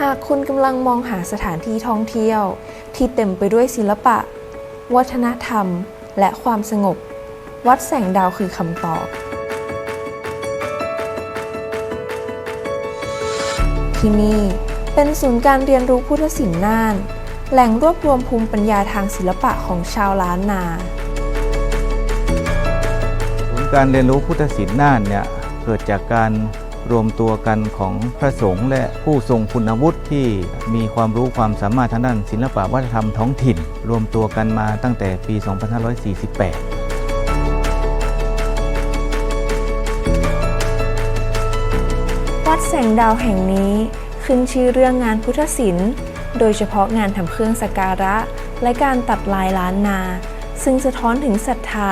หากคุณกำลังมองหาสถานที่ท่องเที่ยว ที่เต็มไปด้วยศิลปะ วัฒนธรรม และความสงบ วัดแสงดาวคือคำตอบ ที่นี่เป็นศูนย์การเรียนรู้พุทธศิลป์น่าน แหล่งรวบรวมภูมิปัญญาทางศิลปะของชาวล้านนาศูนย์การเรียนรู้พุทธศิลป์น่านเนี่ยเกิดจากการ รวมตัวกันของพระสงฆ์และผู้ทรงคุณวุฒิที่มีความรู้ความสามารถทางด้านศิลปะวัฒนธรรมท้องถิ่น รวมตัวกันมาตั้งแต่ปี 2548วัดแสงดาวแห่งนี้ขึ้นชื่อเรื่องงานพุทธศิลป์ โดยเฉพาะงานทำเครื่องสักการะ และการตัดลายล้านนา ซึ่งสะท้อนถึงศรัทธา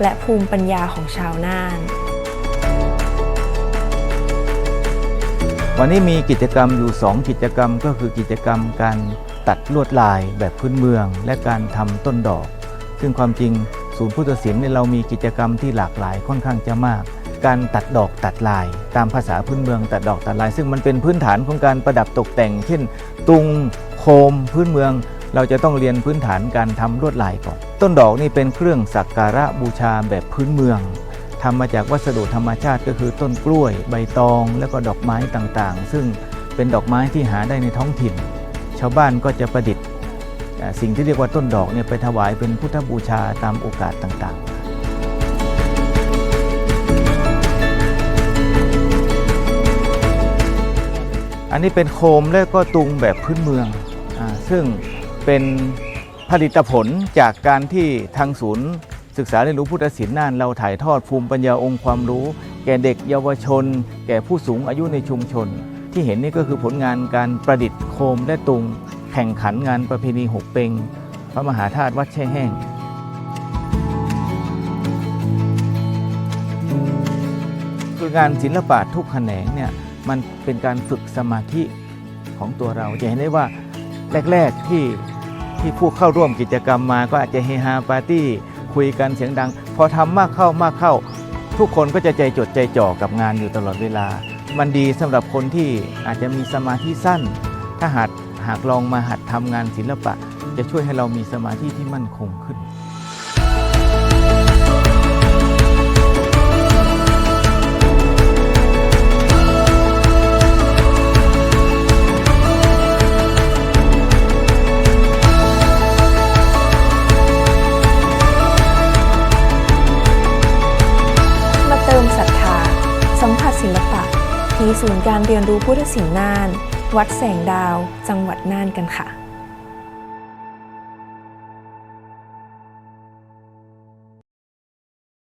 และภูมิปัญญาของชาวน่าน วันนี้มีกิจกรรมอยู่ 2 กิจกรรมก็คือกิจกรรมการตัดลวดลายแบบพื้นเมือง และการทำต้นดอก ซึ่งความจริงศูนย์พุทธศิลป์เนี่ยเรามีกิจกรรมที่หลากหลายค่อนข้างจะมาก การตัดดอกตัดลาย ตามภาษาพื้นเมืองตัดดอกตัดลาย ซึ่งมันเป็นพื้นฐานของการประดับตกแต่ง เช่น ตุงโคมพื้นเมือง เราจะต้องเรียนพื้นฐานการทำลวดลายก่อน ต้นดอกนี่เป็นเครื่องสักการะบูชาแบบพื้นเมือง ทำมาจากวัสดุธรรมชาติก็คือต้นกล้วย ใบตอง แล้วก็ดอกไม้ต่างๆ ซึ่งเป็นดอกไม้ที่หาได้ในท้องถิ่น ชาวบ้านก็จะประดิษฐ์สิ่งที่เรียกว่าต้นดอกเนี่ยไปถวายเป็นพุทธบูชาตามโอกาสต่างๆอันนี้เป็นโคมและก็ตุงแบบพื้นเมืองอาซึ่งเป็นผลิตผลจากการที่ทางศูนย์ ศึกษาเรียนรู้พุทธศิลป์น่านเราถ่ายทอดภูมิปัญญาองค์ความรู้ แก่เด็กเยาวชน แก่ผู้สูงอายุในชุมชน ที่เห็นนี่ก็คือผลงานการประดิษฐ์โคมและตุง แข่งขันงานประเพณีหกเปงพระมหาธาตุวัดแช่แห้งคืองานศิลปะทุกแขนงเนี่ยมันเป็นการฝึกสมาธิของตัวเราจะเห็นได้ว่าแรก ๆที่ที่ผู้เข้าร่วมกิจกรรมมาก็อาจจะเฮฮาปาร์ตี้ คุยกันเสียงดัง พอทำมากเข้ามากเข้า ทุกคนก็จะใจจดใจจ่อกับงานอยู่ตลอดเวลา มันดีสำหรับคนที่อาจจะมีสมาธิสั้น ถ้าหากหากลองมาหัดทำงานศิลปะ จะช่วยให้เรามีสมาธิที่มั่นคงขึ้น มผัสศิลปะที่ศูนย์การเรียนรู้พุทธศิลป์น่าน วัดแสงดาว จังหวัดน่านกันค่ะ